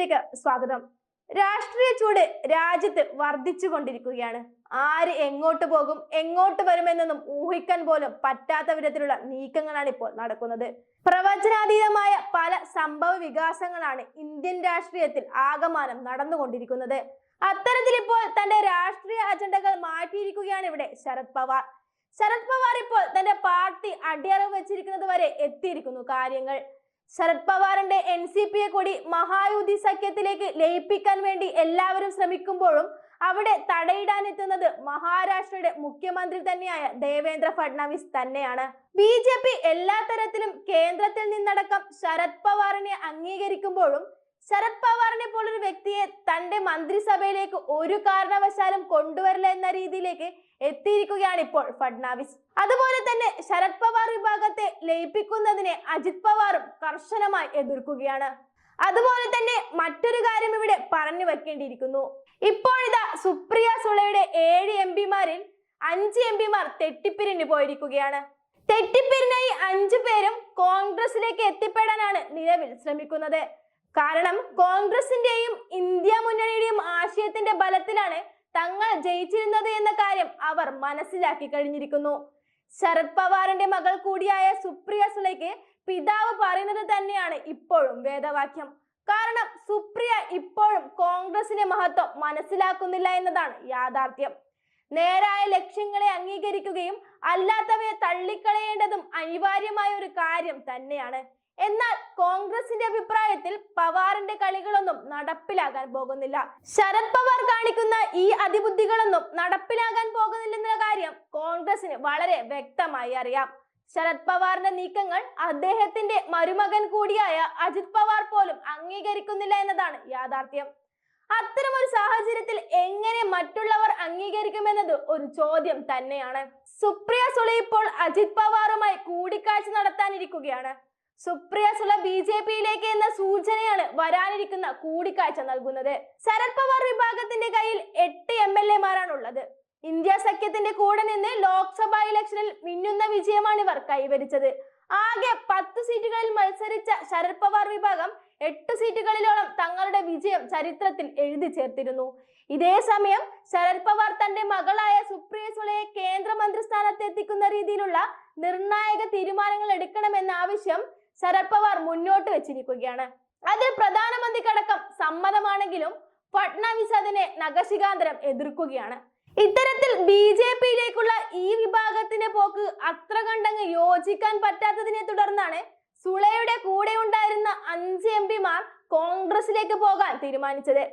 ന്യൂസിലേക്ക് സ്വാഗതം. രാഷ്ട്രീയ ചൂട് രാജ്യത്ത് വർദ്ധിച്ചുകൊണ്ടിരിക്കുകയാണ് ആര് എങ്ങോട്ട് പോകും എങ്ങോട്ട് വരുമെന്നൊന്നും ഊഹിക്കാൻ പോലും പറ്റാത്ത വിധത്തിലുള്ള നീക്കങ്ങളാണ് ഇപ്പോൾ നടക്കുന്നത്. പ്രവചനാതീതമായ പല സംഭവ വികാസങ്ങളാണ് ഇന്ത്യൻ രാഷ്ട്രീയത്തിൽ ആകമാനം നടന്നുകൊണ്ടിരിക്കുന്നത്. അത്തരത്തിൽ ഇപ്പോൾ തന്റെ രാഷ്ട്രീയ അജണ്ടകൾ മാറ്റിയിരിക്കുകയാണ് ഇവിടെ ശരത് പവാർ. ശരത് പവാർ ഇപ്പോൾ തന്റെ പാർട്ടി അടിയറവ് വെച്ചിരിക്കുന്നത് വരെ എത്തിയിരിക്കുന്നു കാര്യങ്ങൾ. ശരത് പവാറിന്റെ എൻ സി പിയെ കൂടി മഹായുതി സഖ്യത്തിലേക്ക് ലയിപ്പിക്കാൻ വേണ്ടി എല്ലാവരും ശ്രമിക്കുമ്പോഴും അവിടെ തടയിടാൻ എത്തുന്നത് മഹാരാഷ്ട്രയുടെ മുഖ്യമന്ത്രി തന്നെയായ ദേവേന്ദ്ര ഫഡ്നാവിസ് തന്നെയാണ്. ബി ജെ പി എല്ലാ തരത്തിലും കേന്ദ്രത്തിൽ നിന്നടക്കം ശരത് പവാറിനെ അംഗീകരിക്കുമ്പോഴും ശരത് പവാറിനെ പോലൊരു വ്യക്തിയെ തന്റെ മന്ത്രിസഭയിലേക്ക് ഒരു കാരണവശാലും കൊണ്ടുവരില്ല എന്ന രീതിയിലേക്ക് എത്തിയിരിക്കുകയാണ് ഇപ്പോൾ ഫഡ്നാവിസ്. അതുപോലെ തന്നെ ശരത് പവാർ വിഭാഗത്തെ ലയിപ്പിക്കുന്നതിനെ അജിത് പവാറും കർശനമായി എതിർക്കുകയാണ്. അതുപോലെ തന്നെ മറ്റൊരു കാര്യം ഇവിടെ പറഞ്ഞു വെക്കേണ്ടിയിരിക്കുന്നു. ഇപ്പോഴിതാ സുപ്രിയ സുളയുടെ ഏഴ് എം പിമാരിൽ അഞ്ച് എം പിമാർ തെറ്റിപ്പിരിഞ്ഞു പോയിരിക്കുകയാണ്. ഈ അഞ്ചു പേരും കോൺഗ്രസിലേക്ക് എത്തിപ്പെടാനാണ് നിലവിൽ ശ്രമിക്കുന്നത്. കാരണം കോൺഗ്രസിന്റെയും ഇന്ത്യ മുന്നണിയുടെയും ആശയത്തിന്റെ ബലത്തിലാണ് തങ്ങൾ ജയിച്ചിരുന്നത് എന്ന കാര്യം അവർ മനസ്സിലാക്കി കഴിഞ്ഞിരിക്കുന്നു. ശരത് പവാറിന്റെ മകൾ കൂടിയായ സുപ്രിയ സുലയ്ക്ക് പിതാവ് പറയുന്നത് തന്നെയാണ് ഇപ്പോഴും വേദവാക്യം. കാരണം സുപ്രിയ ഇപ്പോഴും കോൺഗ്രസിന്റെ മഹത്വം മനസ്സിലാക്കുന്നില്ല എന്നതാണ് യാഥാർത്ഥ്യം. നേരായ ലക്ഷ്യങ്ങളെ അംഗീകരിക്കുകയും അല്ലാത്തവയെ തള്ളിക്കളയേണ്ടതും അനിവാര്യമായ ഒരു കാര്യം തന്നെയാണ്. എന്നാൽ കോൺഗ്രസിന്റെ അഭിപ്രായത്തിൽ പവാറിന്റെ കളികളൊന്നും നടപ്പിലാകാൻ പോകുന്നില്ല. ശരത് പവാർ കാണിക്കുന്ന ഈ അതിബുദ്ധികളൊന്നും നടപ്പിലാകാൻ പോകുന്നില്ലെന്ന കാര്യം കോൺഗ്രസിന് വളരെ വ്യക്തമായി അറിയാം. ശരത് പവാറിന്റെ നീക്കങ്ങൾ അദ്ദേഹത്തിന്റെ മരുമകൻ കൂടിയായ അജിത് പവാർ പോലും അംഗീകരിക്കുന്നില്ല എന്നതാണ് യാഥാർത്ഥ്യം. അത്തരം ഒരു സാഹചര്യത്തിൽ എങ്ങനെ മറ്റുള്ളവർ അംഗീകരിക്കുമെന്നത് ഒരു ചോദ്യം തന്നെയാണ്. സുപ്രിയ സുളെ ഇപ്പോൾ അജിത് പവാറുമായി കൂടിക്കാഴ്ച നടത്താനിരിക്കുകയാണ്. സുപ്രിയ സുല ബി ജെ പിയിലേക്ക് എന്ന സൂചനയാണ് വരാനിരിക്കുന്ന കൂടിക്കാഴ്ച നൽകുന്നത്. ശരത് പവാർ വിഭാഗത്തിന്റെ കയ്യിൽ എട്ട് എം എൽ എമാരാണുള്ളത്. ഇന്ത്യ സഖ്യത്തിന്റെ കൂടെ നിന്ന് ലോക്സഭാ ഇലക്ഷനിൽ മിന്നുന്ന വിജയമാണ് ഇവർ കൈവരിച്ചത്. ആകെ പത്ത് സീറ്റുകളിൽ മത്സരിച്ച ശരത് പവാർ വിഭാഗം എട്ട് സീറ്റുകളിലോളം തങ്ങളുടെ വിജയം ചരിത്രത്തിൽ എഴുതി ചേർത്തിരുന്നു. ഇതേ സമയം ശരത് പവാർ തന്റെ മകളായ സുപ്രിയ സുളയെ കേന്ദ്രമന്ത്രി സ്ഥാനത്ത് എത്തിക്കുന്ന രീതിയിലുള്ള നിർണായക തീരുമാനങ്ങൾ എടുക്കണമെന്ന ആവശ്യം ശരത് പവാർ മുന്നോട്ട് വെച്ചിരിക്കുകയാണ്. അതിൽ പ്രധാനമന്ത്രിക്കടക്കം സമ്മതമാണെങ്കിലും ഫട്നാവിസ് അതിനെ നഖശികാന്തരം എതിർക്കുകയാണ്. ഇത്തരത്തിൽ ബി ജെ പിയിലേക്കുള്ള ഈ വിഭാഗത്തിന്റെ പോക്ക് അത്ര കണ്ടങ്ങ് യോജിക്കാൻ പറ്റാത്തതിനെ തുടർന്നാണ് സുളയുടെ കൂടെ ഉണ്ടായിരുന്ന അഞ്ച് എം പിമാർ കോൺഗ്രസിലേക്ക് പോകാൻ തീരുമാനിച്ചത്.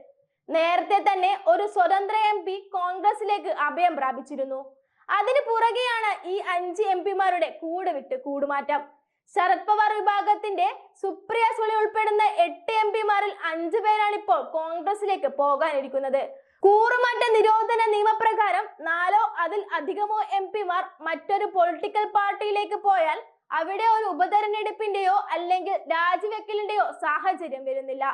നേരത്തെ തന്നെ ഒരു സ്വതന്ത്ര എം പി കോൺഗ്രസിലേക്ക് അഭയം പ്രാപിച്ചിരുന്നു. അതിന് പുറകെയാണ് ഈ അഞ്ച് എം പിമാരുടെ കൂടെ വിട്ട് കൂടുമാറ്റം. ശരത് പവാർ വിഭാഗത്തിന്റെ സുപ്രിയ സുളി ഉൾപ്പെടുന്ന എട്ട് എം പിമാരിൽ അഞ്ചു പേരാണ് ഇപ്പോൾ കോൺഗ്രസിലേക്ക് പോകാനിരിക്കുന്നത്. കൂറുമാറ്റ നിരോധന നിയമപ്രകാരം നാലോ അതിൽ അധികമോ എം പിമാർ മറ്റൊരു പൊളിറ്റിക്കൽ പാർട്ടിയിലേക്ക് പോയാൽ അവിടെ ഒരു ഉപതെരഞ്ഞെടുപ്പിന്റെയോ അല്ലെങ്കിൽ രാജിവെക്കലിന്റെയോ സാഹചര്യം വരുന്നില്ല.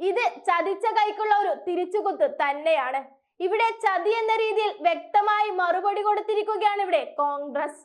ഇത് ചതിച്ച കൈക്കുള്ള ഒരു തിരിച്ചുകുത്ത് തന്നെയാണ്. ഇവിടെ ചതി എന്ന രീതിയിൽ വ്യക്തമായി മറുപടി കൊടുത്തിരിക്കുകയാണ് ഇവിടെ കോൺഗ്രസ്.